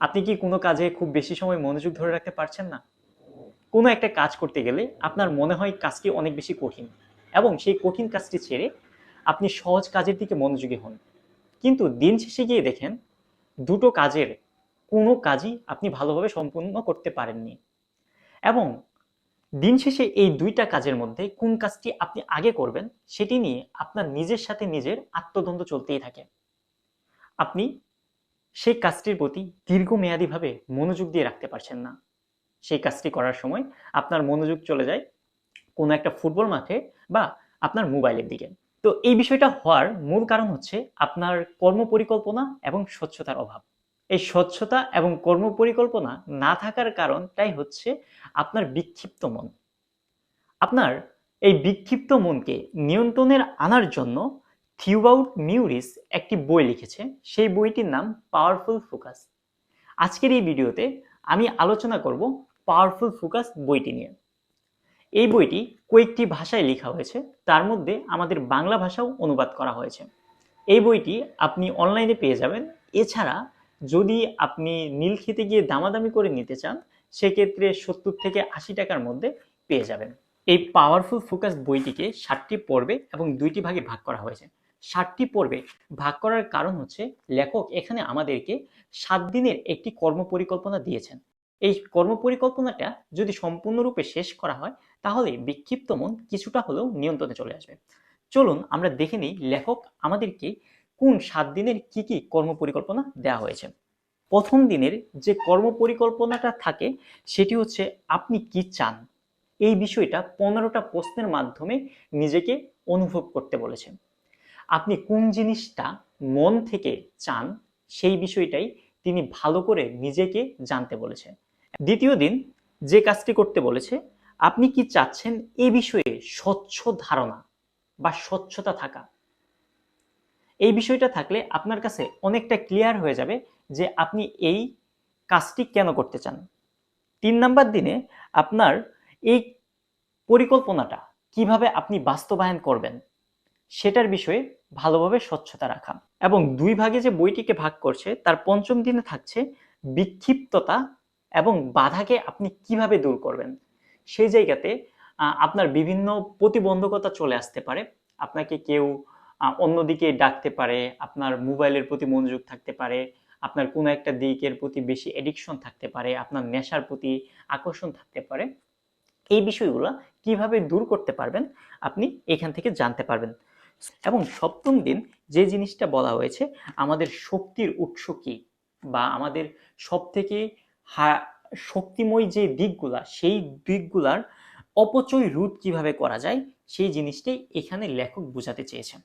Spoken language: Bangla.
আপনি কি কোনো কাজে খুব বেশি সময় মনোযোগ ধরে রাখতে পারছেন না? কোনো একটা কাজ করতে গেলে আপনার মনে হয় কাজটি অনেক বেশি কঠিন এবং সেই কঠিন কাজটি ছেড়ে আপনি সহজ কাজের দিকে মনোযোগী হন। কিন্তু দিন শেষে গিয়ে দেখেন, দুটো কাজের কোনো কাজই আপনি ভালোভাবে সম্পূর্ণ করতে পারেননি এবং দিন শেষে এই দুইটা কাজের মধ্যে কোন কাজটি আপনি আগে করবেন সেটি নিয়ে আপনার নিজের সাথে নিজের আত্মদ্বন্দ্ব চলতেই থাকে। আপনি সেই কাজটির প্রতি দীর্ঘমেয়াদীভাবে মনোযোগ দিয়ে রাখতে পারছেন না। সেই কাজটি করার সময় আপনার মনোযোগ চলে যায় কোনো একটা ফুটবল মাঠে বা আপনার মোবাইলের দিকে। তো এই বিষয়টা হওয়ার মূল কারণ হচ্ছে আপনার কর্ম পরিকল্পনা এবং স্বচ্ছতার অভাব। এই স্বচ্ছতা এবং কর্ম পরিকল্পনা না থাকার কারণটাই হচ্ছে আপনার বিক্ষিপ্ত মন। আপনার এই বিক্ষিপ্ত মনকে নিয়ন্ত্রণের আনার জন্য থিউবাউট মিউরিস একটি বই লিখেছে। সেই বইটির নাম পাওয়ারফুল ফোকাস। আজকের এই ভিডিওতে আমি আলোচনা করব পাওয়ারফুল ফোকাস বইটি নিয়ে। এই বইটি কয়েকটি ভাষায় লেখা হয়েছে। তার মধ্যে আমাদের বাংলা ভাষাও অনুবাদ করা হয়েছে। এই বইটি আপনি অনলাইনে পেয়ে যাবেন। এছাড়া যদি আপনি নীল খেতে গিয়ে দামাদামি করে নিতে চান, সেক্ষেত্রে সত্তর থেকে আশি টাকার মধ্যে পেয়ে যাবেন। এই পাওয়ারফুল ফোকাস বইটিকে ষাটটি পর্বে এবং দুইটি ভাগে ভাগ করা হয়েছে। ষাটটি পর্বে ভাগ করার কারণ হচ্ছে লেখক এখানে আমাদেরকে সাত দিনের একটি কর্ম পরিকল্পনা দিয়েছেন। এই কর্ম পরিকল্পনাটা যদি সম্পূর্ণরূপে শেষ করা হয়, তাহলে বিক্ষিপ্ত মন কিছুটা হলেও নিয়ন্ত্রণে চলে আসবে। চলুন আমরা দেখে নিই লেখক আমাদেরকে কোন সাত দিনের কি কি কর্ম পরিকল্পনা দেওয়া হয়েছে। প্রথম দিনের যে কর্ম পরিকল্পনাটা থাকে, সেটি হচ্ছে আপনি কি চান? এই বিষয়টা পনেরোটা প্রশ্নের মাধ্যমে নিজেকে অনুভব করতে বলেছেন আপনি কোন জিনিসটা মন থেকে চান, সেই বিষয়টাই তিনি ভালো করে নিজেকে জানতে বলেছে দ্বিতীয় দিন যে কাজটি করতে বলেছে, আপনি কি চাচ্ছেন এ বিষয়ে স্বচ্ছ ধারণা বা স্বচ্ছতা থাকা? এই বিষয়টা থাকলে আপনার কাছে অনেকটা ক্লিয়ার হয়ে যাবে যে আপনি এই কাজটি কেন করতে চান। তিন নাম্বার দিনে আপনার এই পরিকল্পনাটা কীভাবে আপনি বাস্তবায়ন করবেন সেটার বিষয়ে ভালোভাবে স্বচ্ছতা রাখা। এবং দুই ভাগে যে বইটিকে ভাগ করছে, তার পঞ্চম দিনে থাকছে বিক্ষিপ্ততা এবং বাধাকে আপনি কীভাবে দূর করবেন। সেই জায়গাতে আপনার বিভিন্ন প্রতিবন্ধকতা চলে আসতে পারে। আপনাকে কেউ অন্যদিকে ডাকতে পারে, আপনার মোবাইলের প্রতি মনোযোগ থাকতে পারে, আপনার কোনো একটা দিকের প্রতি বেশি এডিকশন থাকতে পারে, আপনার নেশার প্রতি আকর্ষণ থাকতে পারে। এই বিষয়গুলো কীভাবে দূর করতে পারবেন, আপনি এখান থেকে জানতে পারবেন। এবং সপ্তম দিন যে জিনিসটা বলা হয়েছে, আমাদের শক্তির উৎস কি? বা আমাদের সব থেকে শক্তিময় যে দিকগুলা, সেই দিকগুলার অপচয় রোধ কীভাবে করা যায়? সেই জিনিসটাই এখানে লেখক বোঝাতে চেয়েছেন।